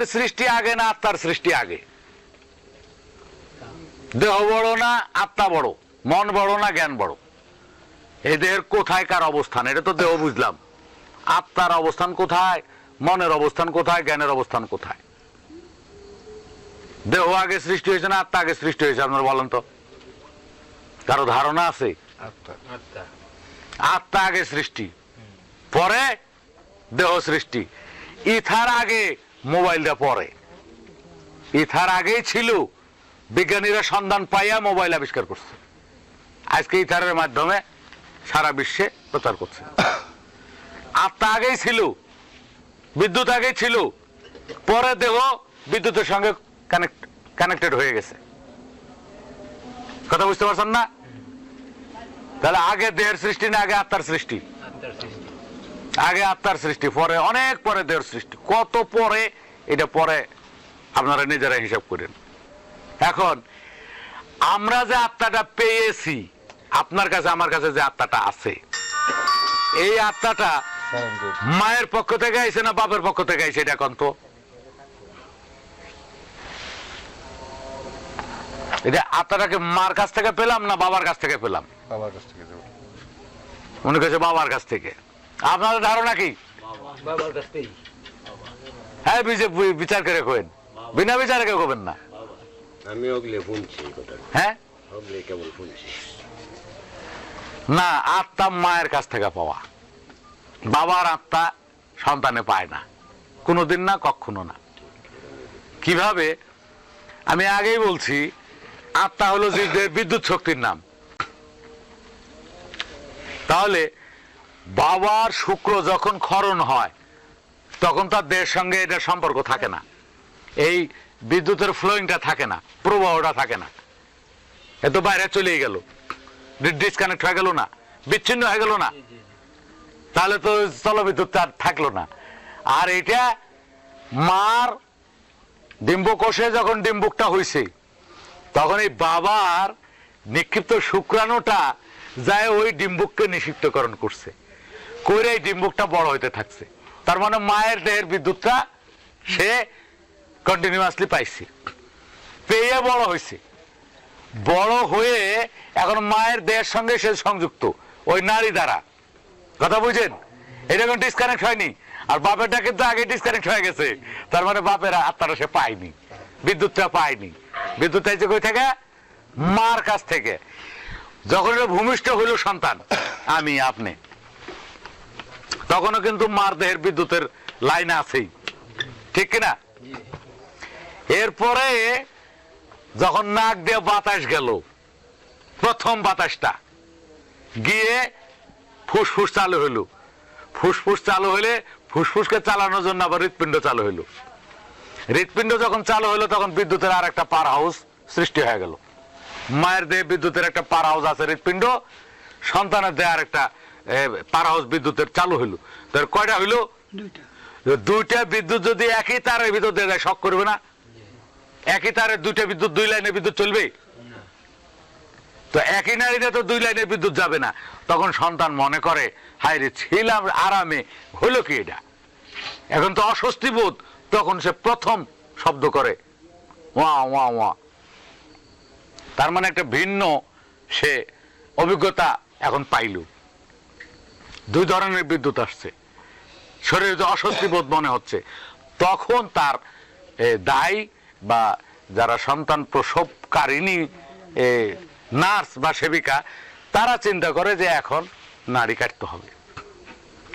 দেহের সৃষ্টি আগে না আত্মার সৃষ্টি আগে? দেহ বড় না আত্মা বড়? মন বড় না জ্ঞান বড়? এই দেহের কোথায় কার অবস্থান? এটা তো দেহ বুঝলাম। আত্মার অবস্থান কোথায়? মনের অবস্থান কোথায়? জ্ঞানের অবস্থান কোথায়? দেহ আগে সৃষ্টি হয়েছে না আত্মা আগে সৃষ্টি হয়েছে? আপনারা বলেন তো। কারও ধারণা আছে? আত্মা। আত্মা আগে সৃষ্টি। পরে দেহ সৃষ্টি। ইথার আগে মোবাইলটা পরে। ইথার আগেই ছিল, বিজ্ঞানীরা সন্ধান পাইয়া মোবাইল আবিষ্কার করছে। আজকে ইথারের মাধ্যমে সারা বিশ্বে প্রচার করছে। আত্মা আগেই ছিল, বিদ্যুৎ আগেই ছিল, পরে দেহ বিদ্যুতের সঙ্গে কানেক্ট কানেক্টেড হয়ে গেছে। কথা বুঝতে পারছেন না? তাহলে আগে দেহের সৃষ্টি না আগে আত্মার সৃষ্টি। আগে আত্মার সৃষ্টি পরে অনেক পরে দেহের সৃষ্টি। কত পরে এটা পরে আপনারা নিজেরা হিসাব করেন। এখন আমরা যে আত্মাটা পেয়েছি আপনার কাছে আমার কাছে যে আত্মাটা আছে এই আত্মাটা মায়ের পক্ষ থেকে আইছে না বাপের পক্ষ থেকে আইছে এটা এখন তো? এটা আত্মাটাকে মার কাছ থেকে পেলাম না বাবার কাছ থেকে পেলাম? বাবার কাছ থেকে মনে করছে বাবার কাছ থেকে। আপনাদের ধারণা কি? হ্যাঁ বিচার করে কইন বিনা বিচারে কেউ করবেন না। আমি ওগলে শুনছি হ্যাঁ? ওগলে কেবল শুনছি? না আত্মা মায়ের কাছ থেকে পাওয়া। বাবার আত্মা সন্তানে পায় না। কোনোদিন না কখনো না। কীভাবে? আমি আগেই বলছি আত্মা হলো বিদ্যুৎ শক্তির নাম। তাহলে বাবার শুক্র যখন ক্ষরণ হয়, তখন তার দেহের সঙ্গে এটা সম্পর্ক থাকে না। এই বিদ্যুতের ফ্লোয়িংটা থাকে না, প্রবাহটা থাকে না। এ তো বাইরে চলেই গেল। ডিসকানেক্ট হয়ে গেল না, বিচ্ছিন্ন হয়ে গেল না। তাহলে তো জলবিদ্যুৎ আর থাকল না। আর এটা মার ডিম্বকোষে যখন ডিম্বুকটা হয়েছে তখন এই বাবার নিক্ষিপ্ত শুক্রাণুটা যায় ওই ডিম্বুককে নিষিক্তকরণ করছে। করে এই ডিম্বুকটা বড় হইতে থাকছে। তার মানে মায়ের দেহের বিদ্যুৎটা সে কন্টিনিউয়াসলি পাইছে। পেয়ে বড় হয়েছে বড় হয়ে এখন মায়ের দেহের সঙ্গে সে সংযুক্ত, ওই নারী দ্বারা। কথা বুঝেন? এটা এখন ডিসকানেক্ট হয়নি। আর বাপেরটা কিন্তু আগে ডিসকানেক্ট হয়ে গেছে। তার মানে বাপের আত্মারা সে পায়নি। বিদ্যুৎটা পায়নি। বিদ্যুৎ চাইছে কই থেকে? মার কাছ থেকে। যখন ভূমিষ্ঠ হইল সন্তান, আমি, আপনি। তখনও কিন্তু মার দেহের বিদ্যুতের লাইন আছেই। ঠিক কিনা? এরপরে যখন নাক দিয়ে বাতাস গেল, প্রথম বাতাসটা, গিয়ে ফুসফুস চালু হইল। ফুসফুস চালু হইলে ফুসফুসকে চালানোর জন্য আবার হৃৎপিণ্ড চালু হইল। হৃৎপিণ্ড যখন চালু হইল, তখন বিদ্যুতের আর একটা পার হাউস সৃষ্টি হয়ে গেল। মায়ের দেহে বিদ্যুতের একটা পার হাউস আছে হৃৎপিণ্ড, সন্তানের দেহে আর একটা পার হাউস বিদ্যুতের চালু হইল। তার কয়টা হইল? দুইটা। বিদ্যুৎ যদি একই তারের ভিতর দিয়ে যায় শক করবে না? একই তারে দুইটা বিদ্যুৎ দুই লাইনের বিদ্যুৎ চলবে? তো একই নারীতে তো দুই লাইনের বিদ্যুৎ যাবে না। তখন সন্তান মনে করে হায় রে ছিলাম আরামে। হইল কি এটা? এখন তো অস্বস্তি বোধ। তখন সে প্রথম শব্দ করে ওয়া ওয়া ওয়া। তার মানে একটা ভিন্ন সে অভিজ্ঞতা এখন পাইল। দুই ধরনের বিদ্যুৎ আসছে। শরীরে যে অস্বস্তি বোধ মনে হচ্ছে, তখন তার দায় বা যারা সন্তান প্রসবকারিণী নার্স বা সেবিকা, তারা চিন্তা করে যে এখন নাড়ি কাটতে হবে।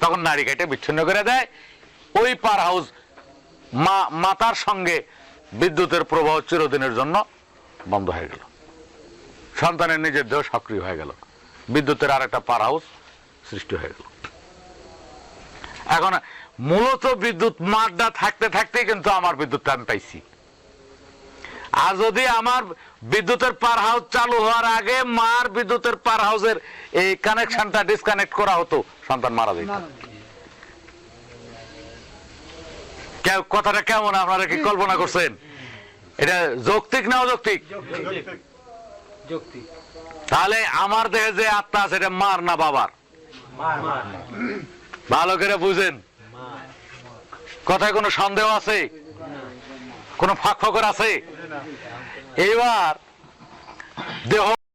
তখন নাড়ি কাটে বিচ্ছিন্ন করে দেয়। ওই পার হাউস মা, মাতার সঙ্গে বিদ্যুতের প্রবাহ চিরদিনের জন্য বন্ধ হয়ে গেল। সন্তানের নিজের দেহ সক্রিয় হয়ে গেল। বিদ্যুতের আর একটা পার হাউস সৃষ্টি হয়ে গেল। এখন মূলত বিদ্যুৎ মাড্ডা থাকতে থাকতে কিন্তু আমার বিদ্যুৎটা আমি পাইছি। আর যদি আমার বিদ্যুতের পার হাউস চালু হওয়ার আগে মার বিদ্যুতের পার হাউসের এই কানেকশনটা ডিসকানেক্ট করা হতো সন্তান মারা যেত। কথাটা কেমন আপনারা কি কল্পনা করছেন? এটা যৌক্তিক না অযৌক্তিক? তাহলে আমার দেহে যে আত্মা আছে এটা মার না বাবার? ভালো করে বুঝেন। কথায় কোনো সন্দেহ আছে? কোনো ফাঁক ফকর আছে? এইবার দেহ